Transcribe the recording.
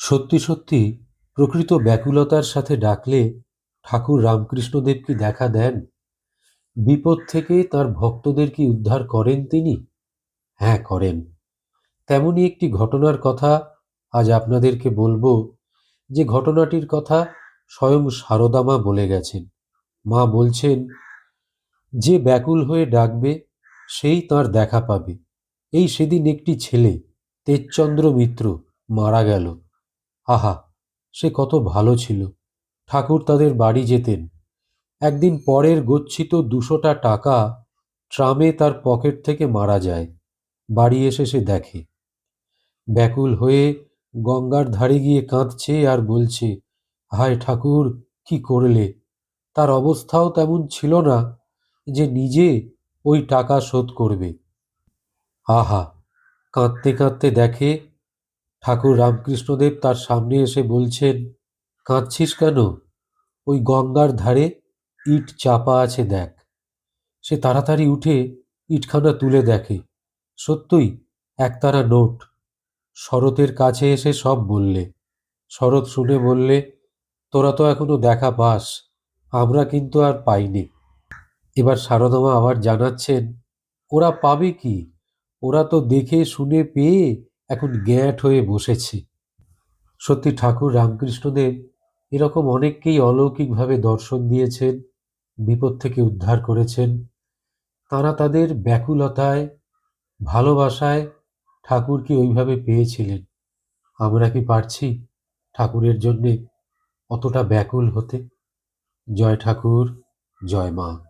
সত্যি সত্যি প্রকৃত ব্যাকুলতার সাথে ডাকলে ঠাকুর রামকৃষ্ণদেব কি দেখা দেন। বিপদ থেকে তার ভক্তদের কি উদ্ধার করেন তিনি? হ্যাঁ করেন। তেমনই একটি ঘটনার কথা আজ আপনাদেরকে বলব যে ঘটনাটির কথা স্বয়ং সারদামা বলে গেছেন। মা বলছেন, যে ব্যাকুল হয়ে ডাকবে, সেই তার দেখা পাবে। এই সেদিন একটি ছেলে, তেজচন্দ্র মিত্র, মারা গেল। আহা, সে কত ভালো ছিল। ঠাকুর তাদের বাড়ি যেতেন। একদিন পরের গচ্ছিত দুশোটা টাকা ট্রামে তার পকেট থেকে মারা যায়। বাড়ি এসে সে দেখে। ব্যাকুল হয়ে গঙ্গার ধারে গিয়ে কাঁদছে আর বলছে, হায় ঠাকুর, কি করলে? তার অবস্থাও তেমন ছিল না যে নিজে ওই টাকা শোধ করবে। আহা, কাঁদতে কাঁদতে দেখে ঠাকুর রামকৃষ্ণদেব তার সামনে এসে বলছেন, কাঁদছিস কেন? ওই গঙ্গার ধারে ইট চাপা আছে দেখ। সে তাড়াতাড়ি উঠে ইটখানা তুলে দেখে। সত্যই একতারা নোট। শরতের কাছে এসে সব বললে। শরৎ শুনে বললে, তোরা তো এখনও দেখা পাস, আমরা কিন্তু আর পাইনি। এবার সারদামা আবার জানাচ্ছেন, ওরা পাবে কি? ওরা তো দেখে, শুনে, পেয়ে এখন গ্যাঁট হয়ে বসেছে। সত্যি ঠাকুর রামকৃষ্ণদেব এরকম অনেককেই অলৌকিকভাবে দর্শন দিয়েছেন, বিপদ থেকে উদ্ধার করেছেন। তারা তাদের ব্যাকুলতায়, ভালোবাসায় ঠাকুরকে ওইভাবে পেয়েছিলেন। আমরা কি পারছি ঠাকুরের জন্যে অতটা ব্যাকুল হতে? জয় ঠাকুর, জয় মা।